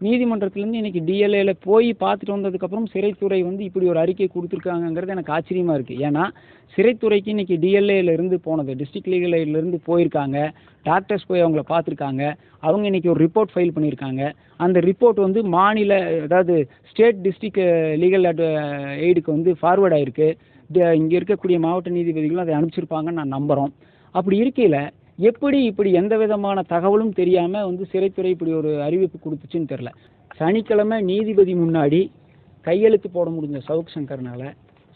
நீதிமன்றத்திலேருந்து இன்னைக்கு டிஎல்ஏல போய் பார்த்துட்டு வந்ததுக்கப்புறம் சிறைத்துறை வந்து இப்படி ஒரு அறிக்கை கொடுத்துருக்காங்கங்கிறது எனக்கு ஆச்சரியமாக இருக்குது ஏன்னா சிறைத்துறைக்கு இன்னைக்கு டிஎல்ஏல இருந்து போனது டிஸ்ட்ரிக்ட் லீகலேருந்து போயிருக்காங்க டாக்டர்ஸ் போய் அவங்கள பார்த்துருக்காங்க அவங்க இன்னைக்கு ஒரு ரிப்போர்ட் ஃபைல் பண்ணியிருக்காங்க. அந்த ரிப்போர்ட் வந்து மாநில அதாவது ஸ்டேட் டிஸ்ட்ரிக்ட் லீகல் எய்டுக்கு வந்து ஃபார்வர்ட் ஆயிருக்கு. இங்கே இருக்கக்கூடிய மாவட்ட நீதிபதிகளும் அதை அனுப்பிச்சிருப்பாங்கன்னு நான் நம்புகிறோம் அப்படி இருக்கையில் எப்படி இப்படி எந்த விதமான தகவலும் தெரியாமல் வந்து சிறைத்துறை இப்படி ஒரு அறிவிப்பு கொடுத்துச்சுன்னு தெரில சனிக்கிழமை நீதிபதி முன்னாடி கையெழுத்து போட முடிஞ்ச சவுக் சங்கர்னால்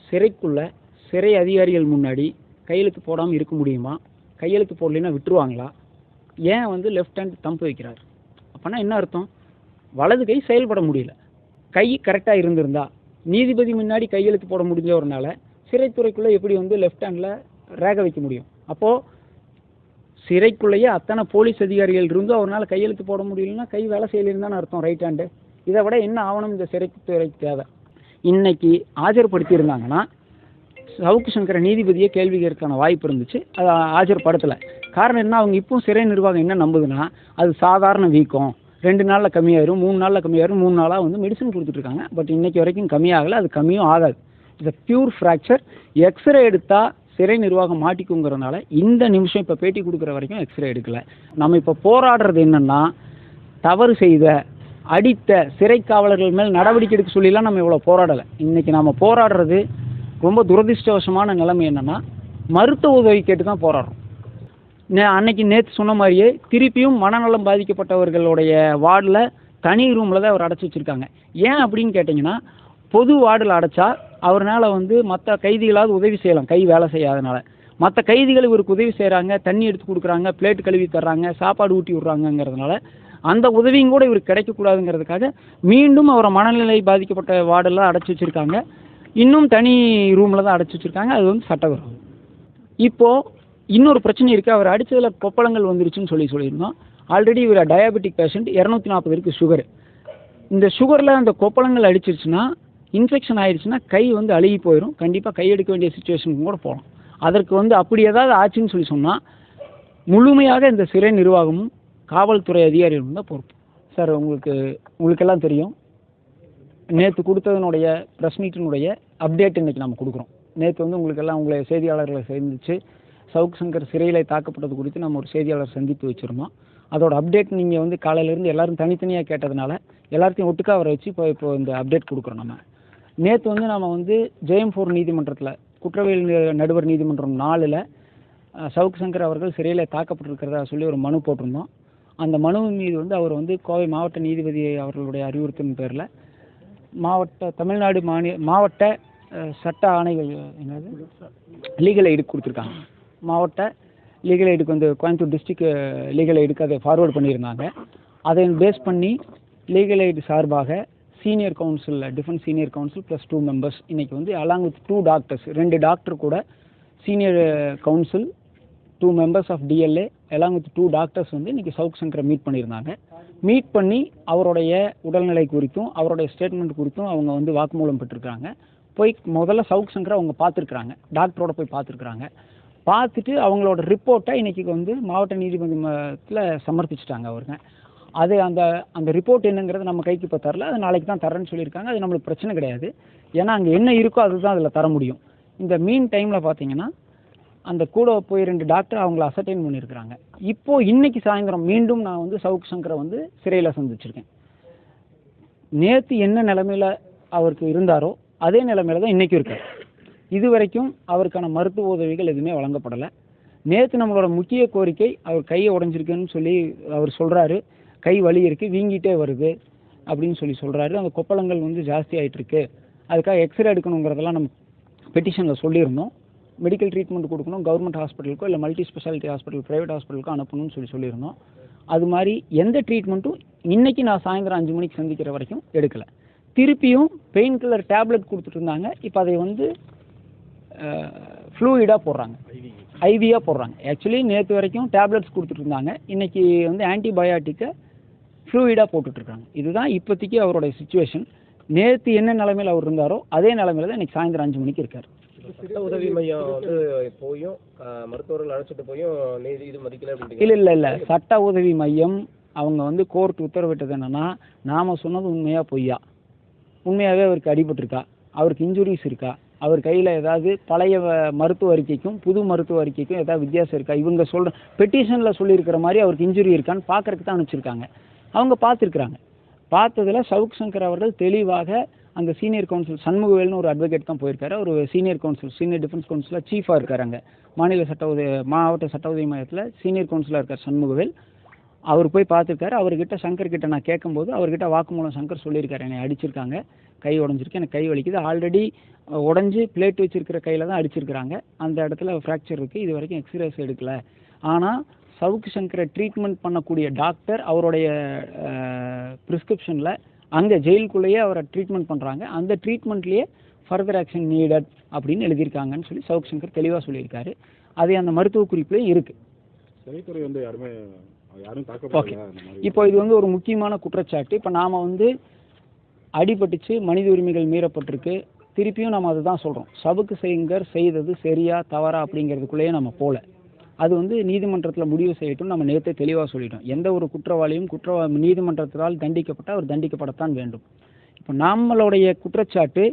சிறைக்குள்ள சிறை அதிகாரிகள் முன்னாடி கையெழுத்து போடாமல் இருக்க முடியுமா? கையெழுத்து போடலைன்னா விட்டுருவாங்களா? ஏன் வந்து லெஃப்ட் ஹேண்ட் தம்பு வைக்கிறார்? அப்போனா என்ன அர்த்தம்? வலது கை செயல்பட முடியல. கை கரெக்டாக இருந்திருந்தா நீதிபதி முன்னாடி கையெழுத்து போட முடிஞ்சவர்னால சிறைத்துறைக்குள்ளே எப்படி வந்து லெஃப்ட் ஹேண்டில் ரேக வைக்க முடியும்? அப்போது சிறைக்குள்ளேயே அத்தனை போலீஸ் அதிகாரிகள் இருந்தும் அவரால் கையெழுத்து போட முடியலன்னா கை வேலை செய்யலன்னு அர்த்தம் ரைட் ஹேண்டு இதை விட என்ன ஆவணம் இந்த சிறைத்துறைக்கு தேவை? இன்னைக்கு ஆஜர்படுத்தியிருந்தாங்கன்னா சவுக்கு சங்கர நீதிபதியே கேள்வி கேட்கான வாய்ப்பு இருந்துச்சு. அதை ஆஜர்படுத்தலை. காரணம் என்ன? அவங்க இப்போவும் சிறை நிர்வாகம் என்ன நம்புதுன்னா அது சாதாரண வீக்கம். ரெண்டு நாளில் கம்மியாயிரும் மூணு நாளில் கம்மியாயிரும் மூணு நாளாக வந்து மெடிசன் கொடுத்துட்ருக்காங்க. பட் இன்றைக்கி வரைக்கும் கம்மியாகலை அது கம்மியும் ஆகாது. இது பியூர் ஃப்ராக்சர் எக்ஸ்ரே எடுத்தால் சிறை நிர்வாகம் மாட்டிக்குங்கிறதுனால இந்த நிமிஷம் இப்போ பேட்டி கொடுக்குற வரைக்கும் எக்ஸ்ரே எடுக்கல. நம்ம இப்போ போராடுறது என்னென்னா தவறு செய்த அடித்த சிறை காவலர்கள் மேல் நடவடிக்கை எடுக்க சொல்லிலாம் நம்ம இவ்வளோ போராடலை. இன்றைக்கி நம்ம போராடுறது ரொம்ப துரதிர்ஷ்டவசமான நிலைமை என்னென்னா மருத்துவ உதவி கேட்டு தான் போராடுறோம். நே அன்னைக்கு நேற்று சொன்ன மாதிரியே திருப்பியும் மனநலம் பாதிக்கப்பட்டவர்களுடைய வார்டில் தனி ரூமில் தான் அவர் அடைச்சி வச்சுருக்காங்க. ஏன் அப்படின்னு கேட்டிங்கன்னா பொது வார்டில் அடைச்சா அவர்னால் வந்து மற்ற கைதிகளாவது உதவி செய்யலாம். கை வேலை செய்யாதனால. மற்ற கைதிகள் இவருக்கு உதவி செய்கிறாங்க தண்ணி எடுத்து கொடுக்குறாங்க பிளேட் கழுவி தர்றாங்க சாப்பாடு ஊட்டி விட்றாங்கங்கிறதுனால அந்த உதவியும் கூட இவருக்கு கிடைக்கக்கூடாதுங்கிறதுக்காக மீண்டும் அவரை மனநிலை பாதிக்கப்பட்ட வார்டெல்லாம் அடைச்சி வச்சுருக்காங்க. இன்னும் தனி ரூமில் தான் அடைச்சி வச்சுருக்காங்க. அது வந்து சட்டவிரோதம். இப்போது இன்னொரு பிரச்சனை இருக்குது அவர் அடித்ததில் கொப்பளங்கள் வந்துருச்சுன்னு சொல்லி சொல்லியிருந்தோம். ஆல்ரெடி இவர் டயாபெட்டிக் பேஷண்ட் இரநூத்தி நாற்பது இருக்குது சுகர் இந்த சுகரில் அந்த கொப்பளங்கள் அடிச்சிருச்சுன்னா இன்ஃபெக்ஷன் ஆயிடுச்சுன்னா கை வந்து அழுகி போயிடும் கண்டிப்பாக கை எடுக்க வேண்டிய சுச்சுவேஷனுக்கு கூட போகலாம். அதற்கு வந்து அப்படி ஏதாவது ஆச்சுன்னு சொல்லி சொன்னால் முழுமையாக இந்த சிறை நிர்வாகமும் காவல்துறை அதிகாரிகளும் தான் பொறுப்பு. சார் உங்களுக்கு உங்களுக்கெல்லாம் தெரியும். நேற்று கொடுத்ததனுடைய ப்ரெஸ் மீட்டினுடைய அப்டேட் இன்னைக்கு நம்ம கொடுக்குறோம். நேற்று வந்து உங்களுக்கெல்லாம் உங்களை செய்தியாளர்களை சேர்ந்துச்சு சவுக் சங்கர் சிறையில் தாக்கப்பட்டது குறித்து நம்ம ஒரு செய்தியாளர் சந்திப்பு வச்சுருந்தோம். அதோட அப்டேட் நீங்கள் வந்து காலையிலேருந்து எல்லாரும் தனித்தனியாக கேட்டதுனால எல்லாத்தையும் ஒட்டுக்காக வர வச்சு இப்போ இப்போ இந்த அப்டேட் கொடுக்குறோம் நம்ம. நேற்று வந்து நம்ம வந்து ஜெயம் ஃபோர் நீதிமன்றத்தில் குற்றவியல் நடுவர் நீதிமன்றம் நாலில் சவுக் சங்கர் அவர்கள் சிறையில் தாக்கப்பட்டிருக்கிறதா சொல்லி ஒரு மனு போட்டிருந்தோம். அந்த மனு மீது வந்து அவர் வந்து கோவை மாவட்ட நீதிபதி அவர்களுடைய அறிவுறுத்தின் பேரில் மாவட்ட தமிழ்நாடு மாநில மாவட்ட சட்ட ஆணைகள் என்னது? லீகல் எய்டு கொடுத்துருக்காங்க. மாவட்ட லீகல் எய்டுக்கு வந்து கோயம்புத்தூர் டிஸ்ட்ரிக்ட் லீகல் எய்டுக்கு அதை ஃபார்வேர்ட் பண்ணியிருந்தாங்க. அதை பேஸ் பண்ணி லீகல் எய்டு சார்பாக சீனியர் கவுன்சிலில் defence senior counsel plus two members இன்னைக்கு வந்து அலாங் வித் டூ டாக்டர்ஸ் ரெண்டு டாக்டர் கூட senior counsel two members of DLA along with two doctors வந்து இன்றைக்கி சவுக் சங்கரை மீட் பண்ணியிருந்தாங்க. மீட் பண்ணி அவருடைய உடல்நிலை குறித்தும் அவருடைய ஸ்டேட்மெண்ட் குறித்தும் அவங்க வந்து வாக்குமூலம் பெற்றிருக்காங்க போய் முதல்ல சவுக் சங்கரை அவங்க பார்த்துருக்குறாங்க. டாக்டரோட போய் பார்த்துருக்குறாங்க. பார்த்துட்டு அவங்களோட ரிப்போர்ட்டை இன்றைக்கி வந்து மாவட்ட நீதிமன்றத்தில் சமர்ப்பிச்சிட்டாங்க அவருங்க. அது அந்த அந்த ரிப்போர்ட் என்னங்கிறது நம்ம கைக்கு இப்போ தரல. அது நாளைக்கு தான் தரேன்னு சொல்லியிருக்காங்க. அது நம்மளுக்கு பிரச்சனை கிடையாது. ஏன்னா அங்கே என்ன இருக்கோ அதுதான் அதில் தர முடியும். இந்த மீன் டைமில் பார்த்தீங்கன்னா அந்த கூட போய் ரெண்டு டாக்டர் அவங்கள அசர்டைன் பண்ணியிருக்கிறாங்க. இப்போது இன்னைக்கு சாயந்தரம் மீண்டும் நான் வந்து சவுக் சங்கரை வந்து சிறையில் சந்திச்சிருக்கேன். நேற்று என்ன நிலமையில் அவருக்கு இருந்தாரோ அதே நிலமையில தான் இன்றைக்கும் இருக்கார். இது வரைக்கும் அவருக்கான மருத்துவ உதவிகள் எதுவுமே வழங்கப்படலை. நேற்று நம்மளோட முக்கிய கோரிக்கை அவர் கையை உடைஞ்சிருக்குன்னு சொல்லி அவர் சொல்கிறாரு கை வலி இருக்குது வீங்கிட்டே வருது அப்படின்னு சொல்லி சொல்கிறாரு அந்த கொப்பளங்கள் வந்து ஜாஸ்தி ஆகிட்டுருக்கு அதுக்காக எக்ஸ்ரே எடுக்கணுங்கிறதெல்லாம் நம்ம பெட்டிஷனில் சொல்லியிருந்தோம். மெடிக்கல் ட்ரீட்மெண்ட் கொடுக்கணும் கவர்மெண்ட் ஹாஸ்பிட்டலுக்கோ இல்லை மல்டி ஸ்பெஷாலிட்டி ஹாஸ்பிட்டல் ப்ரைவேட் ஹாஸ்பிட்டலுக்கோ அனுப்பணும்னு சொல்லி சொல்லியிருந்தோம். அது மாதிரி எந்த ட்ரீட்மெண்ட்டும் இன்றைக்கி நான் சாயந்தரம் அஞ்சு மணிக்கு சந்திக்கிற வரைக்கும் எடுக்கலை. திருப்பியும் பெயின் கில்லர் டேப்லெட் கொடுத்துட்டு இருந்தாங்க. இப்போ அதை வந்து ஃப்ளூயிடாக போடுறாங்க. ஐவியாக போடுறாங்க. ஆக்சுவலி நேற்று வரைக்கும் டேப்லெட்ஸ் கொடுத்துட்டு இருந்தாங்க. இன்றைக்கி வந்து ஆன்டிபயாட்டிக்கை ஃப்ளூயிடாக போட்டுட்ருக்காங்க. இதுதான் இப்போதைக்கு அவருடைய சுச்சுவேஷன் நேற்று என்ன நிலைமையில் அவர் இருந்தாரோ அதே நிலைமையில தான் இன்னைக்கு சாயந்தரம் அஞ்சு மணிக்கு இருக்கார். சட்ட உதவி மையம் வந்து போயும் மருத்துவர்கள் அழைச்சிட்டு போயும் இது மதிக்கல இல்லை இல்லை இல்லை. சட்ட உதவி மையம் அவங்க வந்து கோர்ட் உத்தரவிட்டது என்னன்னா நாம சொன்னது உண்மையா பொய்யா? உண்மையாகவே அவருக்கு அடிபட்டிருக்கா? அவருக்கு இன்ஜுரிஸ் இருக்கா? அவர் கையில் ஏதாவது பழைய மருத்துவ அறிக்கைக்கும் புது மருத்துவ அறிக்கைக்கும் ஏதாவது வித்தியாசம் இருக்கா? இவங்க சொல்ற பெட்டிஷனில் சொல்லியிருக்கிற மாதிரி அவருக்கு இன்ஜுரி இருக்கான்னு பார்க்கறதுக்கு தான் அனுப்பிச்சிருக்காங்க. அவங்க பார்த்துருக்குறாங்க. பார்த்ததில் சவுக் சங்கர் அவர்கள் தெளிவாக அங்கே சீனியர் கவுன்சில் சண்முகவேல்னு ஒரு அட்வொகேட் தான் போயிருக்காரு. ஒரு சீனியர் கவுன்சில் சீனியர் டிஃபென்ஸ் கவுன்சிலில் சீஃபாக இருக்கார் அங்கே. மாநில சட்ட உதவி மாவட்ட சட்ட உதவி மையத்தில் சீனியர் கவுன்சிலாக இருக்கார் சண்முகவேல். அவர் போய் பார்த்துருக்காரு. அவர்கிட்ட சங்கர் கிட்ட நான் கேட்கும்போது அவர்கிட்ட வாக்குமூலம் சங்கர் சொல்லியிருக்காரு. என்னை அடிச்சிருக்காங்க. கை உடஞ்சிருக்கு. எனக்கு கை வலிக்குது. ஆல்ரெடி உடஞ்சி பிளேட் வச்சிருக்கிற கையில் தான் அடிச்சிருக்கிறாங்க. அந்த இடத்துல ஃப்ராக்சர் இருக்குது இது வரைக்கும் எக்ஸ்ரேஸ் எடுக்கலை. ஆனால் சவுக்கு சங்கரை ட்ரீட்மெண்ட் பண்ணக்கூடிய டாக்டர் அவருடைய ப்ரிஸ்கிரிப்ஷனில் அங்கே ஜெயிலுக்குள்ளேயே அவரை ட்ரீட்மெண்ட் பண்ணுறாங்க அந்த ட்ரீட்மெண்ட்லேயே ஃபர்தர் ஆக்ஷன் நீடட் அப்படின்னு எழுதியிருக்காங்கன்னு சொல்லி சவுக் சங்கர் தெளிவாக சொல்லியிருக்காரு. அது அந்த மருத்துவ குறிப்புலேயும் இருக்குது சிறைத்துறை வந்து யாருமே யாரும் ஓகே. இப்போ இது வந்து ஒரு முக்கியமான குற்றச்சாட்டு. இப்போ நாம் வந்து அடிபட்டுச்சு மனித உரிமைகள் மீறப்பட்டிருக்கு. திருப்பியும் நம்ம அதுதான் சொல்கிறோம் சவுக்கு செங்கர் செய்தது சரியா தவறா அப்படிங்கிறதுக்குள்ளேயே நம்ம போகல அது வந்து நீதிமன்றத்தில் முடிவு செய்யட்டும். நம்ம நேற்றே தெளிவாக சொல்லிட்டோம். எந்த ஒரு குற்றவாளியும் குற்றவா நீதிமன்றத்தால் தண்டிக்கப்பட்டால் அவர் தண்டிக்கப்படத்தான் வேண்டும். இப்போ நம்மளுடைய குற்றச்சாட்டு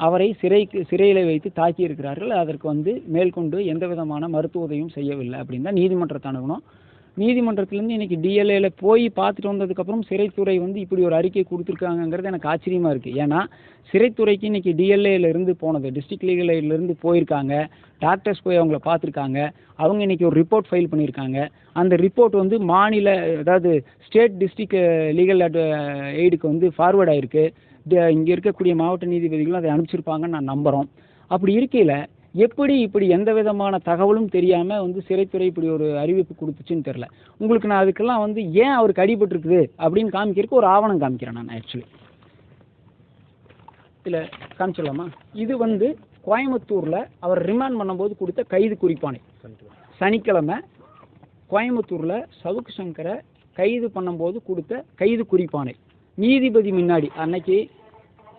அவரை சிறைக்கு சிறையில் வைத்து தாக்கியிருக்கிறார்கள். அதற்கு வந்து மேற்கொண்டு எந்த விதமான மருத்துவ உதவியும் செய்யவில்லை அப்படின்னு தான் நீதிமன்றத்தை அணுகணும் நீதிமன்றத்திலேருந்து இன்னைக்கு டிஎல்ஏல போய் பார்த்துட்டு வந்ததுக்கப்புறம் சிறைத்துறை வந்து இப்படி ஒரு அறிக்கை கொடுத்துருக்காங்கங்கிறது எனக்கு ஆச்சரியமாக இருக்குது ஏன்னா சிறைத்துறைக்கு இன்னைக்கு டிஎல்ஏல இருந்து போனது டிஸ்ட்ரிக்ட் லீகல் இருந்து போயிருக்காங்க டாக்டர்ஸ் போய் அவங்கள பார்த்துருக்காங்க அவங்க இன்னைக்கு ஒரு ரிப்போர்ட் ஃபைல் பண்ணியிருக்காங்க. அந்த ரிப்போர்ட் வந்து மாநில அதாவது ஸ்டேட் டிஸ்ட்ரிக்ட் லீகல் எய்டுக்கு வந்து ஃபார்வர்ட் ஆயிருக்கு. இங்கே இருக்கக்கூடிய மாவட்ட நீதிபதிகளும் அதை அனுப்பிச்சிருப்பாங்கன்னு நான் நம்புகிறோம் அப்படி இருக்கையில் எப்படி இப்படி எந்த விதமான தகவலும் தெரியாமல் வந்து சிறைத்துறை இப்படி ஒரு அறிவிப்பு கொடுத்துச்சுன்னு தெரில உங்களுக்கு நான் அதுக்கெல்லாம் வந்து ஏன் அவருக்கு அடிபட்டிருக்குது அப்படின்னு காமிக்கிறதுக்கு ஒரு ஆவணம் காமிக்கிறேன் நான் ஆக்சுவலி இல்லை காமிச்சிடலாமா? இது வந்து கோயம்புத்தூரில் அவர் ரிமாண்ட் பண்ணும்போது கொடுத்த கைது குறிப்பானை சனிக்கிழமை கோயம்புத்தூரில் சவுக்கு சங்கரை கைது பண்ணும்போது கொடுத்த கைது குறிப்பானை நீதிபதி முன்னாடி அன்னைக்கு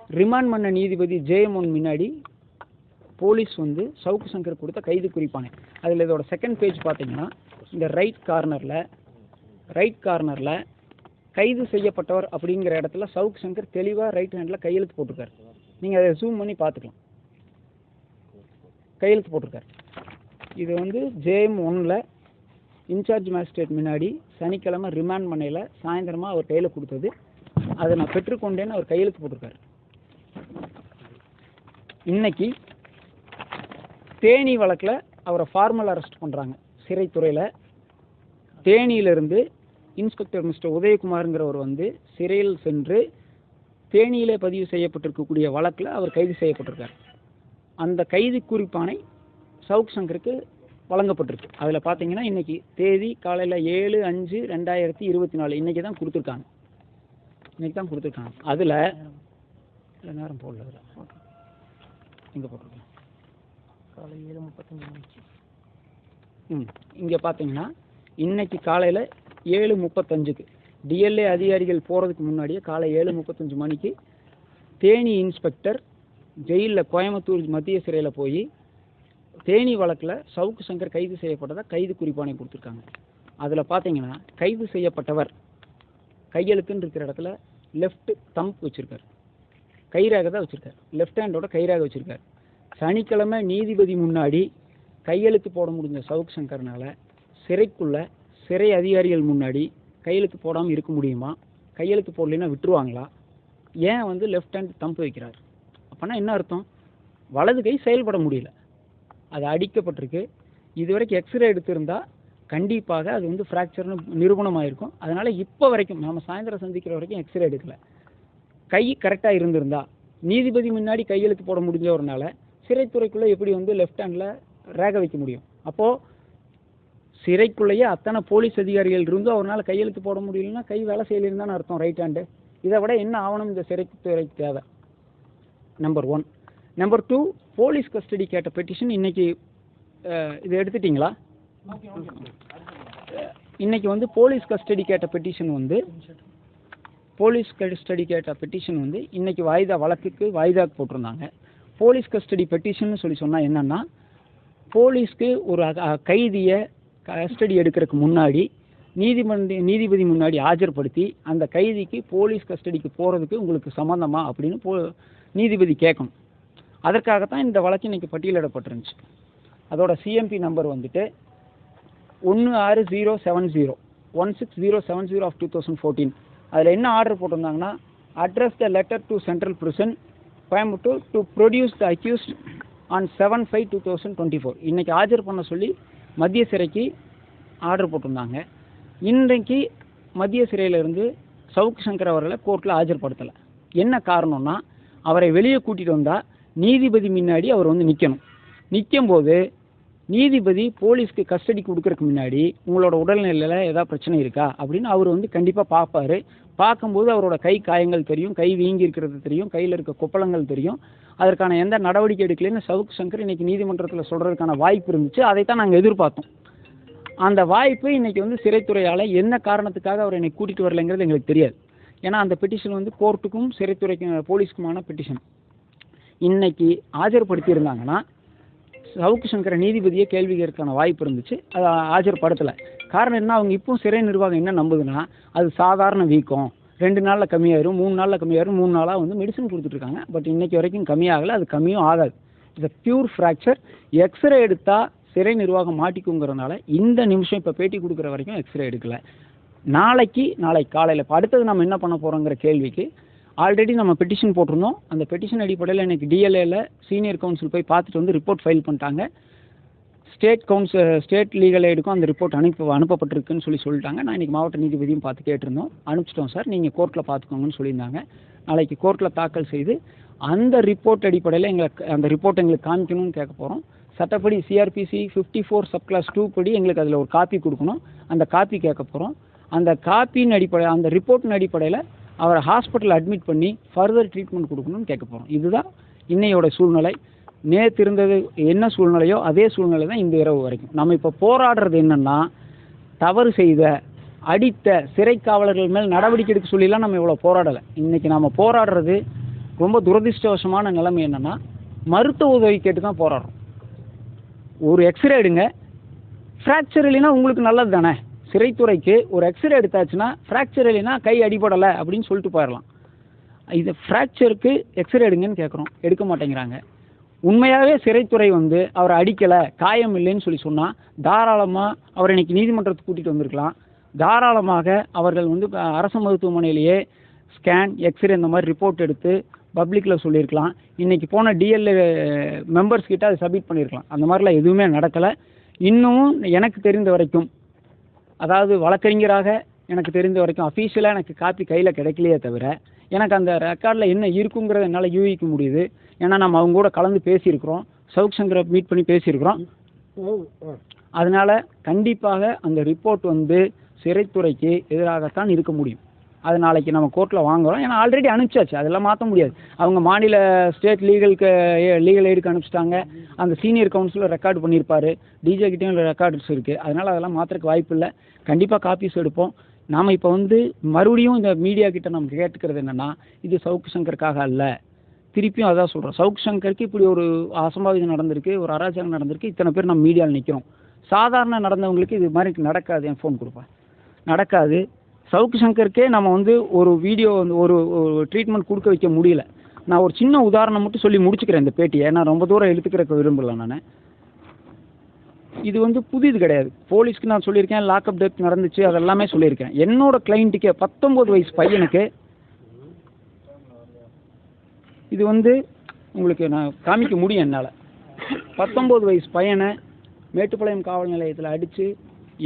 ரிமாண்ட் பண்ண நீதிபதி ஜெயமோன் முன்னாடி போலீஸ் வந்து சவுக்கு சங்கர் கொடுத்த கைது குறிப்பானே. அதில் இதோட செகண்ட் பேஜ் பார்த்தீங்கன்னா இந்த ரைட் கார்னரில் ரைட் கார்னரில் கைது செய்யப்பட்டவர் அப்படிங்கிற இடத்துல சவுக்கு சங்கர் தெளிவாக ரைட் ஹேண்டில் கையெழுத்து போட்டிருக்காரு. நீங்கள் அதை ஜூம் பண்ணி பார்த்துக்கலாம். கையெழுத்து போட்டிருக்காரு. இது வந்து ஜேஎம் ஒன்னில் இன்சார்ஜ் மேஜிஸ்ட்ரேட் முன்னாடி சனிக்கிழமை ரிமாண்ட் பண்ணையில் சாயந்தரமாக அவர் கையில் கொடுத்தது. அதை நான் பெற்றுக்கொண்டேன்னு அவர் கையெழுத்து போட்டிருக்காரு. இன்னைக்கு தேனி வழக்கில் அவரை ஃபார்மல் அரெஸ்ட் பண்ணுறாங்க சிறைத்துறையில். தேனியிலிருந்து இன்ஸ்பெக்டர் மிஸ்டர் உதயகுமாருங்கிறவர் வந்து சிறையில் சென்று தேனியிலே பதிவு செய்யப்பட்டிருக்கக்கூடிய வழக்கில் அவர் கைது செய்யப்பட்டிருக்கார். அந்த கைது குறிப்பானை சவுக் சங்கருக்கு வழங்கப்பட்டிருக்கு. அதில் பார்த்தீங்கன்னா இன்னைக்கு தேதி காலையில் ஏழு அஞ்சு ரெண்டாயிரத்தி இருபத்தி நாலு இன்னைக்கு தான் கொடுத்துருக்காங்க. இன்னைக்கு தான் கொடுத்துருக்காங்க. அதில் நேரம். போடல அதில். எங்கே போட்டிருக்கேன் காலை ஏழு முப்பத்தஞ்சு மணிக்கு. ம் இங்கே பார்த்தீங்கன்னா இன்னைக்கு காலையில் ஏழு முப்பத்தஞ்சுக்கு. டிஎல்ஏ அதிகாரிகள் போகிறதுக்கு முன்னாடியே காலை ஏழு முப்பத்தஞ்சு மணிக்கு தேனி இன்ஸ்பெக்டர் ஜெயிலில் கோயம்புத்தூர் மத்திய சிறையில் போய் தேனி வழக்கில் சவுக்கு சங்கர் கைது செய்யப்பட்டதாக கைது குறிப்பானை கொடுத்துருக்காங்க. அதில் பார்த்தீங்கன்னா கைது செய்யப்பட்டவர் கையெழுத்துன்னு இருக்கிற இடத்துல லெஃப்ட் தம்ப் வச்சுருக்கார். கைராக தான் வச்சுருக்கார். லெஃப்ட் ஹேண்டோட கைராக வச்சுருக்கார். சனிக்கிழமை நீதிபதி முன்னாடி கையெழுத்து போட முடிஞ்ச சவுக் சங்கர்னால் சிறைக்குள்ள சிறை அதிகாரிகள் முன்னாடி கையெழுத்து போடாமல் இருக்க முடியுமா? கையெழுத்து போடலைன்னா விட்டுருவாங்களா? ஏன் வந்து லெஃப்ட் ஹேண்ட் தம்பு வைக்கிறார்? அப்போனா என்ன அர்த்தம்? வலது கை செயல்பட முடியல. அது அடிக்கப்பட்டிருக்கு. இது வரைக்கும் எக்ஸ்ரே எடுத்திருந்தா கண்டிப்பாக அது வந்து ஃப்ராக்சர்னு நிரூபணமாயிருக்கும். அதனால் இப்போ வரைக்கும் நம்ம சாயந்தரம் சந்திக்கிற வரைக்கும் எக்ஸ்ரே எடுக்கல. கை கரெக்டாக இருந்திருந்தா நீதிபதி முன்னாடி கையெழுத்து போட முடிஞ்சவர்னால சிறைத்துறைக்குள்ளே எப்படி வந்து லெஃப்ட் ஹேண்டில் ரேக வைக்க முடியும்? அப்போது சிறைக்குள்ளேயே அத்தனை போலீஸ் அதிகாரிகள் இருந்தும் அவரால் கையெழுத்து போட முடியலன்னா கை வேலை செய்யலைன்னு அர்த்தம் ரைட் ஹேண்டு இதை விட என்ன ஆவணம் இந்த சிறைத்துறைக்கு தேவை? Number one number two police custody கேட்ட பெட்டிஷன் இன்னைக்கு இது இதை எடுத்துட்டிங்களா? இன்னைக்கு வந்து போலீஸ் கஸ்டடி கேட்ட பெட்டிஷன் வந்து போலீஸ் கஸ்டடி கேட்ட பெட்டிஷன் வந்து இன்னைக்கு வாய்தா வழக்குக்கு வாய்தாக்கு போட்டிருந்தாங்க. போலீஸ் கஸ்டடி பெட்டிஷன் சொல்லி சொன்னால் என்னென்னா போலீஸ்க்கு ஒரு கைதியை கஸ்டடி எடுக்கிறதுக்கு முன்னாடி நீதிமன்ற நீதிபதி முன்னாடி ஆஜர்படுத்தி அந்த கைதிக்கு போலீஸ் கஸ்டடிக்கு போகிறதுக்கு உங்களுக்கு சம்மந்தமா அப்படின்னு போ நீதிபதி கேட்கணும். அதற்காகத்தான் இந்த வழக்கு இன்றைக்கி பட்டியலிடப்பட்டிருந்துச்சு. அதோட சிஎம்பி நம்பர் வந்துட்டு ஒன்று ஆறு zero seven zero one six zero seven zero of two thousand fourteen. அதில் என்ன order போட்டிருந்தாங்கன்னா address the letter to central prison Coimbatore to produce the accused on seven five two thousand twenty four இன்றைக்கி ஆஜர் பண்ண சொல்லி மத்திய சிறைக்கு order போட்டிருந்தாங்க. இன்றைக்கு மத்திய சிறையிலிருந்து சவுக் சங்கர் அவர்களை கோர்ட்டில் ஆஜர்படுத்தலை என்ன காரணம்னா அவரை வெளியே கூட்டிகிட்டு வந்தால் நீதிபதி முன்னாடி அவர் வந்து நிற்கணும் நிற்கும்போது நீதிபதி போலீஸ்க்கு கஸ்டடி கொடுக்கறதுக்கு முன்னாடி உங்களோட உடல்நிலையில் ஏதாவது பிரச்சனை இருக்கா? அப்படின்னு அவர் வந்து கண்டிப்பாக பார்ப்பாரு. பார்க்கும்போது அவரோட கை காயங்கள் தெரியும் கை வீங்கி இருக்கிறது தெரியும் கையில் இருக்க கொப்பளங்கள் தெரியும். அதற்கான எந்த நடவடிக்கை எடுக்கலைன்னு சவுக் சங்கர் இன்னைக்கு நீதிமன்றத்தில் சொல்கிறதுக்கான வாய்ப்பு இருந்துச்சு. அதைத்தான் நாங்கள் எதிர்பார்த்தோம். அந்த வாய்ப்பு இன்னைக்கு வந்து சிறைத்துறையால் என்ன காரணத்துக்காக அவர் என்னை கூட்டிகிட்டு வரலைங்கிறது எங்களுக்கு தெரியாது. ஏன்னா அந்த பெட்டிஷன் வந்து கோர்ட்டுக்கும் சிறைத்துறைக்கும் போலீஸ்க்குமான பெட்டிஷன் இன்னைக்கு ஆஜர்படுத்தியிருந்தாங்கன்னா சவுக்கு சங்கர நீதிபதியை கேள்வி கேட்கறதுக்கான வாய்ப்பு இருந்துச்சு. அதை ஆஜர்படுத்தலை. காரணம் என்ன? அவங்க இப்போ சிறை நிர்வாகம் என்ன நம்புதுன்னா அது சாதாரண வீக்கம். ரெண்டு நாளில் கம்மியாயிரும் மூணு நாளில் கம்மியாயிரும் மூணு நாளாக வந்து மெடிசன் கொடுத்துட்ருக்காங்க பட் இன்னைக்கு வரைக்கும் கம்மியாகலை அது கம்மியும் ஆகாது. இது பியூர் ஃப்ராக்சர் எக்ஸ்ரே எடுத்தால் சிறை நிர்வாகம் மாட்டிக்குங்கிறதுனால இந்த நிமிஷம் இப்போ பேட்டி கொடுக்குற வரைக்கும் எக்ஸ்ரே எடுக்கலை. நாளைக்கு நாளைக்கு காலையில் இப்போ அடுத்தது நம்ம என்ன பண்ண போகிறோங்கிற கேள்விக்கு ஆல்ரெடி நம்ம பெட்டிஷன் போட்டிருந்தோம். அந்த பெட்டிஷன் அடிப்படையில் எனக்கு டிஎல்ஏல சீனியர் கவுன்சில் போய் பார்த்துட்டு வந்து ரிப்போர்ட் ஃபைல் பண்ணிட்டாங்க. ஸ்டேட் கவுன்சில் ஸ்டேட் லீகல் எய்டுக்கும் அந்த ரிப்போர்ட் அனுப்பி அனுப்பப்பட்டிருக்குன்னு சொல்லி சொல்லிட்டாங்க. நான் இன்றைக்கி மாவட்ட நீதிபதியும் பார்த்து கேட்டிருந்தோம். அனுப்பிச்சிட்டோம் சார். நீங்கள் கோர்ட்டில் பார்த்துக்கோங்கன்னு சொல்லியிருந்தாங்க. நாளைக்கு கோர்ட்டில் தாக்கல் செய்து அந்த ரிப்போர்ட் அடிப்படையில் எங்களுக்கு அந்த ரிப்போர்ட் எங்களுக்கு காமிக்கணும்னு கேட்க போகிறோம் சட்டப்படி CrPC fifty four sub clause two படி எங்களுக்கு அதில் ஒரு காப்பி கொடுக்கணும். அந்த காப்பி கேட்க போகிறோம் அந்த காப்பியின் அடிப்படை அந்த ரிப்போர்ட்டின் அடிப்படையில் அவரை ஹாஸ்பிட்டலில் அட்மிட் பண்ணி ஃபர்தர் ட்ரீட்மெண்ட் கொடுக்கணும்னு கேட்க போகிறோம் இதுதான் இன்னையோட சூழ்நிலை. நேற்று இருந்தது என்ன சூழ்நிலையோ அதே சூழ்நிலை தான் இந்த இரவு வரைக்கும். நம்ம இப்போ போராடுறது என்னென்னா தவறு செய்த அடித்த சிறை காவலர்கள் மேல் நடவடிக்கை எடுக்க சொல்லிலாம் நம்ம இவ்வளோ போராடலை. இன்றைக்கி நம்ம போராடுறது ரொம்ப துரதிர்ஷ்டவசமான நிலைமை என்னென்னா மருத்துவ உதவி கேட்டு தான் போராடுறோம். ஒரு எக்ஸ்ரே எடுங்க. ஃப்ராக்சர் இல்லைன்னா உங்களுக்கு நல்லது தானே? சிறைத்துறைக்கு ஒரு எக்ஸ்ரே எடுத்தாச்சுன்னா ஃப்ராக்சர் இல்லைன்னா கை அடிபடலை அப்படின்னு சொல்லிட்டு போயிடலாம். இது ஃப்ராக்சருக்கு எக்ஸ்ரே எடுங்கன்னு கேட்குறோம். எடுக்க மாட்டேங்கிறாங்க. உண்மையாகவே சிறைத்துறை வந்து அவரை அடிக்கலை காயம் இல்லைன்னு சொல்லி சொன்னால் தாராளமாக அவரை இன்னைக்கு நீதிமன்றத்துக்கு கூட்டிகிட்டு வந்திருக்கலாம். தாராளமாக அவர்கள் வந்து அரசு மருத்துவமனையிலேயே ஸ்கேன் எக்ஸ்ரே இந்த மாதிரி ரிப்போர்ட் எடுத்து பப்ளிக்கில் சொல்லியிருக்கலாம். இன்றைக்கி போன டிஎல்ஏ மெம்பர்ஸ் கிட்ட அதை சப்மிட் பண்ணியிருக்கலாம். அந்த மாதிரிலாம் எதுவுமே நடக்கலை. இன்னமும் எனக்கு தெரிந்த வரைக்கும் அதாவது வழக்கறிஞராக எனக்கு தெரிந்த வரைக்கும் அஃபீஷியலாக எனக்கு காப்பி கையில் கிடைக்கலையே தவிர எனக்கு அந்த ரெக்கார்டில் என்ன இருக்குங்கிறத என்னால் யூகிக்க முடியுது. ஏன்னா நம்ம அவங்க கூட கலந்து பேசியிருக்கிறோம். சவுக் சங்கரை மீட் பண்ணி பேசியிருக்கிறோம். அதனால் கண்டிப்பாக அந்த ரிப்போர்ட் வந்து சிறைத்துறைக்கு எதிராகத்தான் இருக்க முடியும். அது நாளைக்கு நம்ம கோர்ட்டில் வாங்குறோம். ஏன்னா ஆல்ரெடி அனுப்பிச்சாச்சு. அதெல்லாம் மாற்ற முடியாது. அவங்க மாநில ஸ்டேட் லீகலுக்கு லீகல் எய்டுக்கு அனுப்பிச்சிட்டாங்க. அந்த சீனியர் கவுன்சிலர் ரெக்கார்டு பண்ணியிருப்பாரு டிஜே கிட்டேயும் ரெக்கார்ட்ஸ் இருக்குது அதனால் அதெல்லாம் மாற்றுறதுக்கு வாய்ப்பு இல்லை. கண்டிப்பாக காப்பீஸ் எடுப்போம். நாம் இப்போ வந்து மறுபடியும் இந்த மீடியா கிட்ட நம்ம கேட்டுக்கிறது என்னென்னா இது சவுக்கு சங்கருக்காக அல்ல. திருப்பியும் அதான் சொல்கிறோம் சவுக் சங்கருக்கு இப்படி ஒரு அசம்பாவிதம் நடந்திருக்கு ஒரு அராஜகம் நடந்திருக்கு. இத்தனை பேர் நம்ம மீடியாவில் நிற்கிறோம் சாதாரண நடந்தவங்களுக்கு இது மாதிரி நடக்காது. என் ஃபோன் கொடுப்பேன் நடக்காது. சவுக்கு சங்கருக்கே நம்ம வந்து ஒரு வீடியோ வந்து ஒரு ட்ரீட்மெண்ட் கொடுக்க வைக்க முடியல. நான் ஒரு சின்ன உதாரணம் மட்டும் சொல்லி முடிச்சுக்கிறேன் இந்த பேட்டியை. நான் ரொம்ப தூரம் எழுத்துக்கிறக்க விரும்பல நான். இது வந்து புதிது கிடையாது. போலீஸ்க்கு நான் சொல்லியிருக்கேன் லாக்அப் டெத் நடந்துச்சு அதெல்லாமே சொல்லியிருக்கேன். என்னோட கிளைண்ட்டுக்கே பத்தொம்போது வயசு பையனுக்கு இது வந்து உங்களுக்கு நான் காமிக்க முடியும் என்னால். பத்தொம்போது வயசு பையனை மேட்டுப்பாளையம் காவல் நிலையத்தில் அடித்து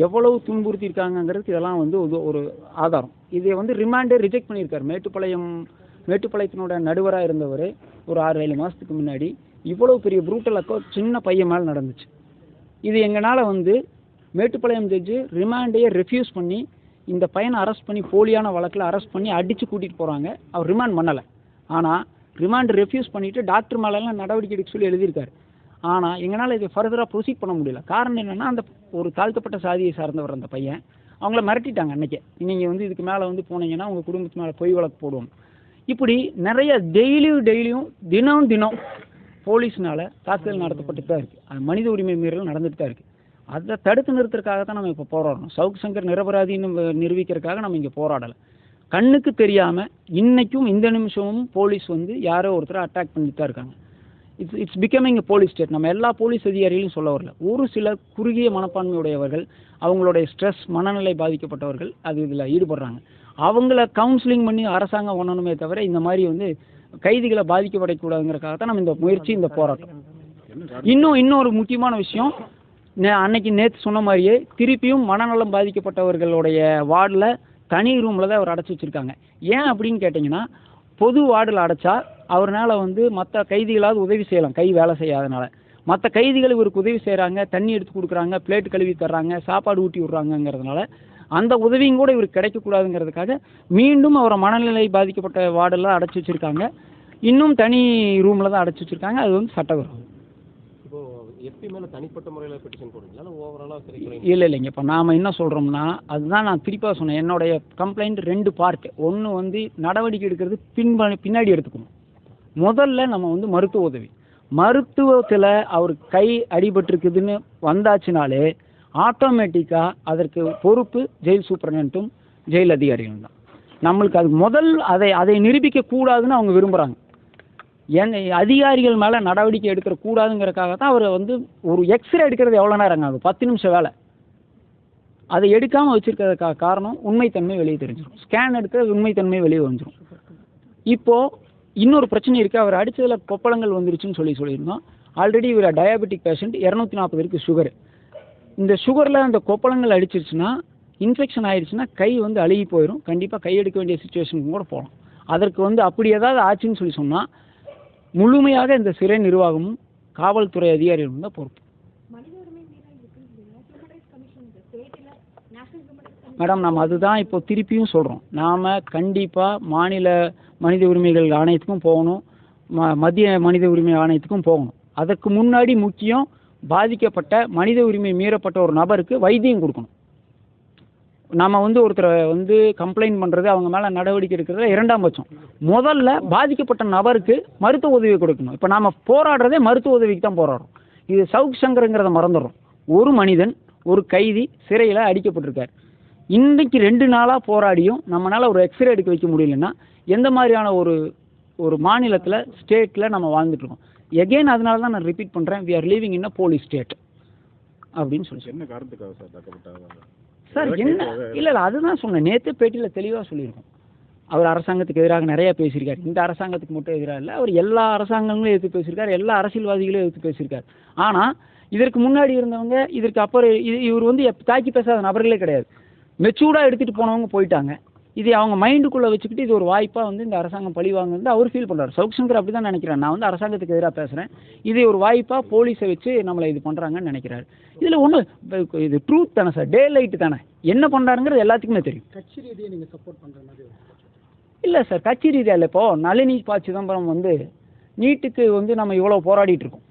எவ்வளவு துன்புறுத்தியிருக்காங்கங்கிறதுக்கு இதெல்லாம் வந்து ஒரு ஒரு ஆதாரம். இதை வந்து ரிமாண்டே ரிஜெக்ட் பண்ணியிருக்காரு. மேட்டுப்பாளையம் மேட்டுப்பாளையத்தினோட நடுவராக இருந்தவர் ஒரு ஆறு ஏழு மாதத்துக்கு முன்னாடி இவ்வளவு பெரிய ப்ரூட்டல் அக்கோ சின்ன பையன் மேலே நடந்துச்சு. இது எங்களால் வந்து மேட்டுப்பாளையம் ஜட்ஜு ரிமாண்டையே ரெஃப்யூஸ் பண்ணி இந்த பையனை அரெஸ்ட் பண்ணி போலியான வழக்கில் அரெஸ்ட் பண்ணி அடித்து கூட்டிகிட்டு போகிறாங்க அவர் ரிமாண்ட் பண்ணலை. ஆனால் ரிமாண்ட் ரெஃப்யூஸ் பண்ணிவிட்டு டாக்டர் மேலெல்லாம் நடவடிக்கை எடுக்க சொல்லி எழுதியிருக்காரு. ஆனால் எங்களால் இதை ஃபர்தராக ப்ரொசீட் பண்ண முடியல. காரணம் என்னென்னா அந்த ஒரு தாழ்த்தப்பட்ட சாதியை சார்ந்தவர் அந்த பையன். அவங்கள மிரட்டிட்டாங்க அன்றைக்கி நீங்கள் வந்து இதுக்கு மேலே வந்து போனீங்கன்னா உங்கள் குடும்பத்து மேலே பொய் வழக்கு போடுவோம். இப்படி நிறைய டெய்லியும் டெய்லியும் தினம் தினம் போலீஸ்னால் தாக்குதல் நடத்தப்பட்டு தான் இருக்குது அது மனித உரிமை மீறல் நடந்துட்டு தான் இருக்குது அதை தடுத்து நிறுத்துறதுக்காக தான் நம்ம இப்போ போராடணும் சவுக் சங்கர் நிரபராதின்னு நிரூபிக்கிறதுக்காக நம்ம இங்கே போராடலை. கண்ணுக்கு தெரியாமல் இன்றைக்கும் இந்த நிமிஷமும் போலீஸ் வந்து யாரோ ஒருத்தரை அட்டாக் பண்ணிட்டு தான் இருக்காங்க. It's it's becoming police state நம்ம எல்லா போலீஸ் அதிகாரிகளையும் சொல்ல வரல. ஒரு சில குறுகிய மனப்பான்மையுடையவர்கள் அவங்களுடைய ஸ்ட்ரெஸ் மனநிலை பாதிக்கப்பட்டவர்கள் அது இதில் ஈடுபடுறாங்க. அவங்கள கவுன்சிலிங் பண்ணி அரசாங்கம் பண்ணணுமே தவிர இந்த மாதிரி வந்து கைதிகளை பாதிக்கப்படக்கூடாதுங்கிறக்காக தான் நம்ம இந்த முயற்சி இந்த போராட்டம். இன்னும் இன்னொரு முக்கியமான விஷயம் நே- அன்னைக்கு நேற்று சொன்ன மாதிரியே திருப்பியும் மனநலம் பாதிக்கப்பட்டவர்களுடைய வார்டில் தனி ரூமில் தான் அவர் அடைச்சி வச்சுருக்காங்க. ஏன் அப்படின்னு கேட்டிங்கன்னா பொது வார்டில் அடைச்சா அவர்னால வந்து மற்ற கைதிகளாவது உதவி செய்யலாம். கை வேலை செய்யாதனால. மற்ற கைதிகள் இவருக்கு உதவி செய்கிறாங்க தண்ணி எடுத்து கொடுக்குறாங்க பிளேட் கழுவி தர்றாங்க சாப்பாடு ஊட்டி விட்றாங்கங்கிறதுனால அந்த உதவியும் கூட இவருக்கு கிடைக்கக்கூடாதுங்கிறதுக்காக மீண்டும் அவரை மனநிலை பாதிக்கப்பட்ட வார்டெல்லாம் அடைச்சி வச்சுருக்காங்க. இன்னும் தனி ரூமில் தான் அடைச்சி வச்சுருக்காங்க. அது வந்து சட்டவிரோதம். எஸ்பி மேல தனிப்பட்ட முறையில் பெட்டிஷன் போடுறீங்களா ஓவராலாக இல்லை இல்லைங்க. இப்போ நாம் என்ன சொல்கிறோம்னா அதுதான் நான் திருப்பா சொன்னேன். என்னுடைய கம்ப்ளைண்ட் ரெண்டு பார்ட் ஒன்று வந்து நடவடிக்கை எடுக்கிறது பின்ப பின்னாடி எடுத்துக்கணும். முதல்ல நம்ம வந்து மருத்துவ உதவி. மருத்துவத்தில் அவர் கை அடிபட்டிருக்குதுன்னு வந்தாச்சுனாலே ஆட்டோமேட்டிக்காக அதற்கு பொறுப்பு ஜெயில் சூப்பரண்டும் ஜெயில் அதிகாரிகளும் தான். நம்மளுக்கு அது முதல் அதை அதை நிரூபிக்க கூடாதுன்னு அவங்க விரும்புகிறாங்க என் அதிகாரிகள் மேலே நடவடிக்கை எடுக்கிற கூடாதுங்கிறக்காக தான் அவர் வந்து ஒரு எக்ஸ்ரே எடுக்கிறது எவ்வளோ நேரங்க ஆகும்? பத்து நிமிஷம் வேலை. அதை எடுக்காமல் வச்சுருக்கிறதுக்காக காரணம் உண்மைத்தன்மை வெளியே தெரிஞ்சிடும். ஸ்கேன் எடுத்து உண்மைத்தன்மை வெளியே வந்துடும் இப்போது இன்னொரு பிரச்சனை இருக்குது அவர் அடித்ததில் கொப்பளங்கள் வந்துருச்சுன்னு சொல்லி சொல்லியிருந்தோம். ஆல்ரெடி இவர் டயாபெட்டிக் பேஷண்ட் இரநூத்தி நாற்பது இருக்குது சுகர் இந்த சுகரில் அந்த கொப்பளங்கள் அடிச்சிருச்சுன்னா இன்ஃபெக்ஷன் ஆயிடுச்சுன்னா கை வந்து அழுகி போயிடும் கண்டிப்பாக கை எடுக்க வேண்டிய சுச்சுவேஷனுக்கு கூட போகலாம். அதற்கு வந்து அப்படி ஏதாவது ஆச்சுன்னு சொல்லி சொன்னால் முழுமையாக இந்த சிறை நிர்வாகமும் காவல்துறை அதிகாரிகளும் தான் பொறுப்பு. மேடம் நாம் அதுதான் இப்போ திருப்பியும் சொல்கிறோம் நாம் கண்டிப்பாக மாநில மனித உரிமைகள் ஆணையத்துக்கும் போகணும். ம மத்திய மனித உரிமை ஆணையத்துக்கும் போகணும். அதற்கு முன்னாடி முக்கியம் பாதிக்கப்பட்ட மனித உரிமை மீறப்பட்ட ஒரு நபருக்கு வைத்தியம் கொடுக்கணும். நம்ம வந்து ஒருத்தரை வந்து கம்ப்ளைண்ட் பண்ணுறது அவங்க மேலே நடவடிக்கை எடுக்கிறது இரண்டாம் பட்சம். முதல்ல பாதிக்கப்பட்ட நபருக்கு மருத்துவ உதவி கொடுக்கணும். இப்போ நாம் போராடுறதே மருத்துவ உதவிக்கு தான் போராடுறோம். இது சவுக் சங்கருங்கிறத மறந்துடுறோம். ஒரு மனிதன் ஒரு கைதி சிறையில் அடிக்கப்பட்டிருக்கார். இன்றைக்கு ரெண்டு நாளாக போராடியும் நம்மளால் ஒரு எக்ஸ்ரே எடுக்க வைக்க முடியலன்னா எந்த மாதிரியான ஒரு ஒரு மாநிலத்தில் ஸ்டேட்டில் நம்ம வாழ்ந்துட்டுருக்கோம் எகெயின் அதனால தான் நான் ரிப்பீட் பண்ணுறேன் we are living in a police state அப்படின்னு சொல்லி என்ன காரணத்துக்காக சார் தாக்கப்பட்டாங்க சார் என்ன? இல்லை இல்லை அதுதான் சொன்னேன். நேற்று பேட்டியில் தெளிவாக சொல்லியிருக்கோம். அவர் அரசாங்கத்துக்கு எதிராக நிறைய பேசியிருக்காரு. இந்த அரசாங்கத்துக்கு மட்டும் எதிராக இல்லை அவர் எல்லா அரசாங்கங்களும் எதிர்த்து பேசியிருக்காரு எல்லா அரசியல்வாதிகளும் எதிர்த்து பேசியிருக்காரு. ஆனால் இதற்கு முன்னாடி இருந்தவங்க இதற்கு அப்புறம் இது இவர் வந்து தாக்கி பேசாத நபர்களே கிடையாது. மெச்சூர்டாக எடுத்துகிட்டு போனவங்க போயிட்டாங்க. இது அவங்க மைண்டுக்குள்ளே வச்சுக்கிட்டு இது ஒரு வாய்ப்பாக வந்து இந்த அரசாங்கம் பழி வாங்குறது அவர் ஃபீல் பண்ணுறாரு சவுக் சங்கர் அப்படி தான் நினைக்கிறேன் நான் வந்து அரசாங்கத்துக்கு எதிராக பேசுகிறேன் இது ஒரு வாய்ப்பாக போலீஸை வச்சு நம்மளை இது பண்ணுறாங்கன்னு நினைக்கிறாரு. இதில் ஒன்று இது ட்ரூத் தானே சார் டே லைட்டு தானே. என்ன பண்ணுறாருங்கிறது எல்லாத்துக்குமே தெரியும். கட்சி ரீதியை நீங்கள் சப்போர்ட் பண்ணுற மாதிரி இல்லை சார் கட்சி ரீதியாக இல்லை. இப்போது நளினி பா சிதம்பரம் வந்து நீட்டுக்கு வந்து நம்ம இவ்வளோ போராடிட்டு இருக்கோம்.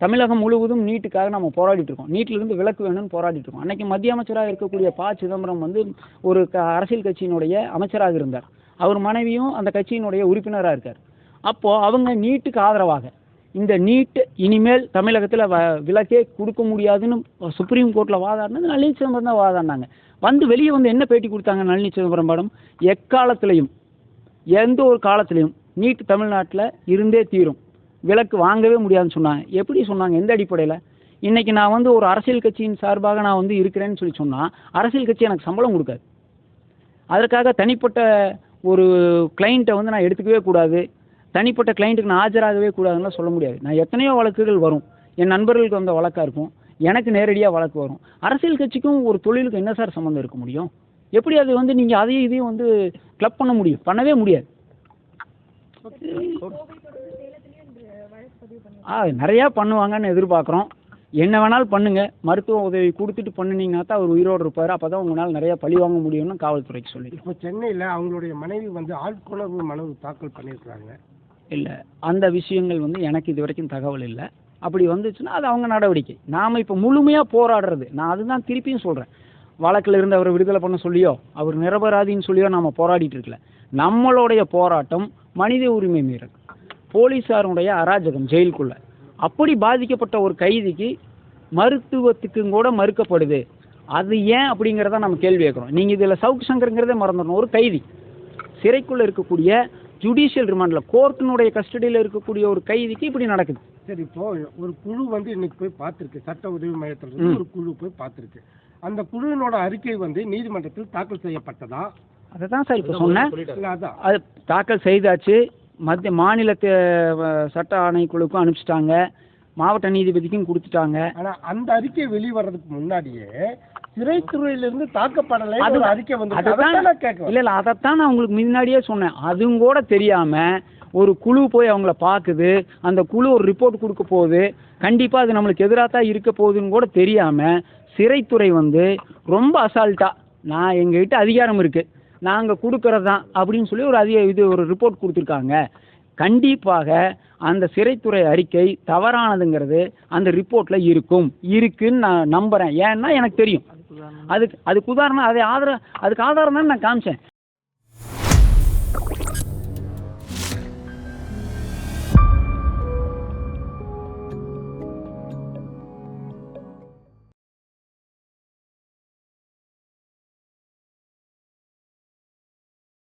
தமிழகம் முழுவதும் நீட்டுக்காக நம்ம போராடிட்டு இருக்கோம் நீட்டிலிருந்து விலக்கு வேணும்னு போராடிட்டு இருக்கோம் அன்னைக்கு மத்திய அமைச்சராக இருக்கக்கூடிய ப. சிதம்பரம் வந்து ஒரு க அரசியல் கட்சியினுடைய அமைச்சராக இருந்தார். அவர் மனைவியும் அந்த கட்சியினுடைய உறுப்பினராக இருக்கார். அப்போது அவங்க நீட்டுக்கு ஆதரவாக இந்த நீட் இனிமேல் தமிழகத்தில் வ விலக்கே கொடுக்க முடியாதுன்னு சுப்ரீம் கோர்ட்டில் வாதாடினது நளினி சிதம்பரம் தான் வாதாடினாங்க. வந்து வெளியே வந்து என்ன பேட்டி கொடுத்தாங்க நளினி சிதம்பரம் மேடம்? எக்காலத்திலையும் எந்த ஒரு காலத்திலையும் நீட் தமிழ்நாட்டில் இருந்தே தீரும். விலக்கு வாங்கவே முடியாதுன்னு சொன்னாங்க. எப்படி சொன்னாங்க? எந்த அடிப்படையில்? இன்றைக்கி நான் வந்து ஒரு அரசியல் கட்சியின் சார்பாக நான் வந்து இருக்கிறேன்னு சொல்லி சொன்னால் அரசியல் கட்சி எனக்கு சம்பளம் கொடுக்காது. அதற்காக தனிப்பட்ட ஒரு கிளைண்ட்டை வந்து நான் எடுத்துக்கவே கூடாது. தனிப்பட்ட கிளைண்ட்டுக்கு நான் ஆஜராகவே கூடாதுன்னு சொல்ல முடியாது. நான் எத்தனையோ வழக்குகள் வரும். என் நண்பர்களுக்கு வந்த வழக்காக இருக்கும். எனக்கு நேரடியாக வழக்கு வரும். அரசியல் கட்சிக்கும் ஒரு தொழிலுக்கு என்ன சார் சம்மந்தம் இருக்க முடியும்? எப்படி அது வந்து நீங்கள் அதையும் இதையும் வந்து கிளப் பண்ண முடியும்? பண்ணவே முடியாது கோவை தொடர்ந்து சேலத்திலேயும் இந்த வழக்கு பதிவு பண்ணி ஆ நிறையா பண்ணுவாங்கன்னு எதிர்பார்க்குறோம். என்ன வேணாலும் பண்ணுங்க. மருத்துவ உதவி கொடுத்துட்டு பண்ணுனீங்கன்னா தான் அவர் உயிரோடு இருப்பார். அப்போ தான் உங்களால் நிறையா பழி வாங்க முடியும்னு காவல்துறைக்கு சொல்லி இப்போ சென்னையில் அவங்களுடைய மனைவி வந்து ஆட்கொணர்வு மனு தாக்கல் பண்ணியிருக்கிறாங்க. இல்லை. அந்த விஷயங்கள் வந்து எனக்கு இது வரைக்கும் தகவல் இல்லை. அப்படி வந்துச்சுன்னா அது அவங்க நடவடிக்கை. நாம் இப்போ முழுமையாக போராடுறது. நான் அதுதான் திருப்பியும் சொல்கிறேன் வழக்கில் இருந்து அவரை விடுதலை பண்ண சொல்லியோ அவர் நிரபராதின்னு சொல்லியோ நாம் போராடிட்டு இருக்கல. நம்மளுடைய போராட்டம் மனித உரிமை மீறல். போலீஸாருடைய அராஜகம் ஜெயிலுக்குள்ள. அப்படி பாதிக்கப்பட்ட ஒரு கைதிக்கு மருத்துவத்துக்கும் கூட மறுக்கப்படுது. அது ஏன் அப்படிங்கிறத நம்ம கேள்வி கேட்குறோம். நீங்கள் இதில் சவுக்கு சங்கருங்கிறதே மறந்துடணும். ஒரு கைதி சிறைக்குள்ளே இருக்கக்கூடிய ஜுடிஷியல் ரிமாண்டில் கோர்ட்டினுடைய கஸ்டடியில் இருக்கக்கூடிய ஒரு கைதிக்கு இப்படி நடக்குது. சரி இப்போ ஒரு குழு வந்து இன்னைக்கு போய் பார்த்துருக்கு. சட்ட உதவி மையத்தில். ஒரு குழு போய் பார்த்துருக்கு. அந்த குழுவினோட அறிக்கை வந்து நீதிமன்றத்தில் தாக்கல் செய்யப்பட்டதா? அதை தான் சார் இப்போ சொன்னேன். அது தாக்கல் செய்தாச்சு. மத்திய மாநில சட்ட ஆணைக்குழுக்கும் அனுப்பிச்சிட்டாங்க. மாவட்ட நீதிபதிக்கும் கொடுத்துட்டாங்க. ஆனா அந்த அறிக்கை வெளிவரதுக்கு முன்னாடியே சிறைத்துறையிலிருந்து தாக்கப்படலை அது அறிக்கை வந்து இல்லை இல்லை அதைத்தான் நான் உங்களுக்கு முன்னாடியே சொன்னேன். அதுவும் கூட தெரியாமல் ஒரு குழு போய் அவங்கள பார்க்குது. அந்த குழு ஒரு ரிப்போர்ட் கொடுக்க போகுது. கண்டிப்பாக அது நம்மளுக்கு எதிராக தான் இருக்க போகுதுன்னு கூட தெரியாமல் சிறைத்துறை வந்து ரொம்ப அசால்ட்டாக நான் எங்ககிட்ட அதிகாரம் இருக்குது நாங்கள் கொடுக்கறது தான் அப்படின்னு சொல்லி ஒரு அதிக இது ஒரு ரிப்போர்ட் கொடுத்துருக்காங்க. கண்டிப்பாக அந்த சிறைத்துறை அறிக்கை தவறானதுங்கிறது அந்த ரிப்போர்ட்டில் இருக்கும். இருக்குன்னு நான் நம்புகிறேன் ஏன்னா எனக்கு தெரியும். அதுக்கு அதுக்கு உதாரணம் அதை ஆதாரம் அதுக்கு ஆதாரம் தான் நான் காமிச்சேன்.